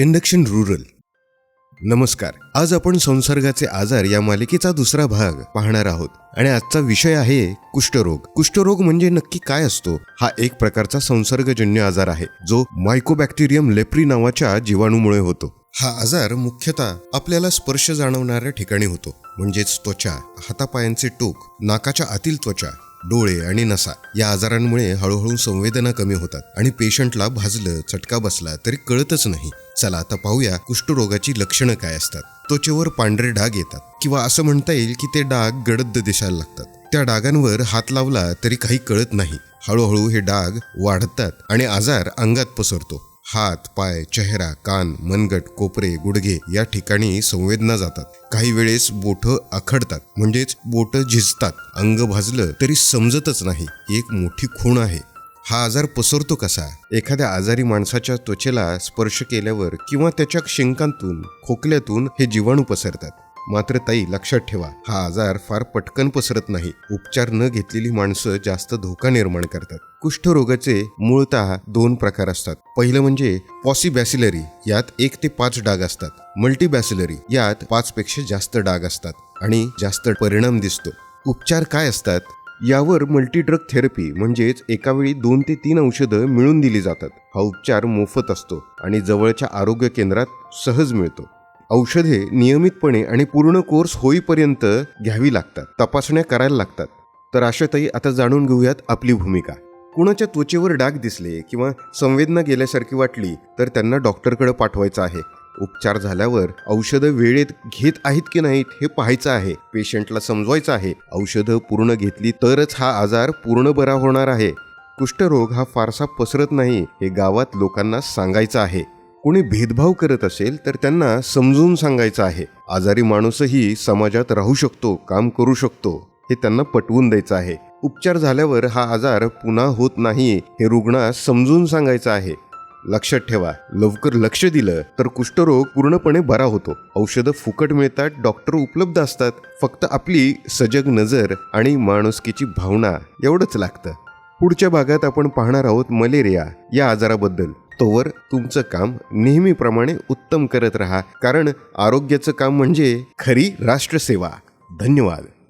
Induction rural. नमस्कार. आज आपण संसर्गाचे आजार या मालिकेचा दुसरा भाग पाहणार आहोत. आणि आजचा विषय आहे कुष्ठरोग. कुष्ठरोग म्हणजे नक्की काय असतो? हा एक प्रकारचा संसर्गजन्य आजार आहे जो मायकोबॅक्टेरियम लेप्री नावाच्या जीवाणूमुळे होतो. हा आजार मुख्यतः आपल्याला स्पर्श जाणवणाऱ्या ठिकाणी होतो. म्हणजेच त्वचा हातापायांचे टोक नाकाच्या आतील त्वचा डोळे आणि नसा या आजारांमुळे हळूहळू संवेदना कमी होतात आणि पेशंटला भाजलं चटका बसला तरी कळतच नाही. चला आता पाहूया कुष्ठरोगाची लक्षणं काय असतात. त्वचेवर पांढरे डाग येतात किंवा असं म्हणता येईल की ते डाग गडद दिसायला लागतात. त्या डागांवर हात लावला तरी काही कळत नाही. हळूहळू हे डाग वाढतात आणि आजार अंगात पसरतो. हात पाय चेहरा कान मनगट कोपरे गुडघे या ठिकाणी संवेदना जातात. काही वेळेस बोटं आखडतात म्हणजेच बोटं झिजतात. अंग भाजलं तरी समजतच नाही. एक मोठी खूण आहे. हा आजार पसरतो कसा? एखाद्या आजारी माणसाच्या त्वचेला स्पर्श केल्यावर किंवा त्याच्या शिंकांतून खोकल्यातून हे जीवाणू पसरतात. मात्र ताई लक्षात ठेवा हा आजार फार पटकन पसरत नाही. उपचार न घेतलेली माणसं जास्त धोका निर्माण करतात. कुष्ठरोगाचे मूळतः दोन प्रकार असतात. पहिलं म्हणजे पॉसिबॅसिलरी यात एक ते पाच डाग असतात. मल्टीबॅसिलरी यात पाच पेक्षा जास्त डाग असतात आणि जास्त परिणाम दिसतो. उपचार काय असतात? यावर मल्टीड्रग थेरपी म्हणजेच एकावेळी दोन ते तीन औषधं मिळून दिली जातात. हा उपचार मोफत असतो आणि जवळच्या आरोग्य केंद्रात सहज मिळतो. औषधे नियमितपणे आणि पूर्ण कोर्स होईपर्यंत घ्यावी लागतात तपासण्या करायला लागतात. तर आशाताई आता जाणून घेऊयात आपली भूमिका. कुणाच्या त्वचेवर डाग दिसले किंवा संवेदना गेल्यासारखी वाटली तर त्यांना डॉक्टरकडे पाठवायचं आहे. उपचार झाल्यावर औषधं वेळेत घेत आहेत की नाहीत हे पाहायचं आहे. पेशंटला समजवायचं आहे. औषधं पूर्ण घेतली तरच हा आजार पूर्ण बरा होणार आहे. कुष्ठरोग हा फारसा पसरत नाही हे गावात लोकांना सांगायचं आहे. कोणी भेदभाव करत असेल तर त्यांना समजून सांगायचं आहे. आजारी माणूसही समाजात राहू शकतो काम करू शकतो हे त्यांना पटवून द्यायचं आहे. उपचार झाल्यावर हा आजार पुन्हा होत नाही हे रुग्णास समजून सांगायचं आहे. लक्षात ठेवा लवकर लक्ष दिलं तर कुष्ठरोग पूर्णपणे बरा होतो. औषधं फुकट मिळतात डॉक्टर उपलब्ध असतात. फक्त आपली सजग नजर आणि माणुसकीची भावना एवढंच लागतं. पुढच्या भागात आपण पाहणार आहोत मलेरिया या आजाराबद्दल. तोवर तुमचं काम नेहमीप्रमाणे उत्तम करत राहा. कारण आरोग्याचं काम म्हणजे खरी राष्ट्रसेवा. धन्यवाद.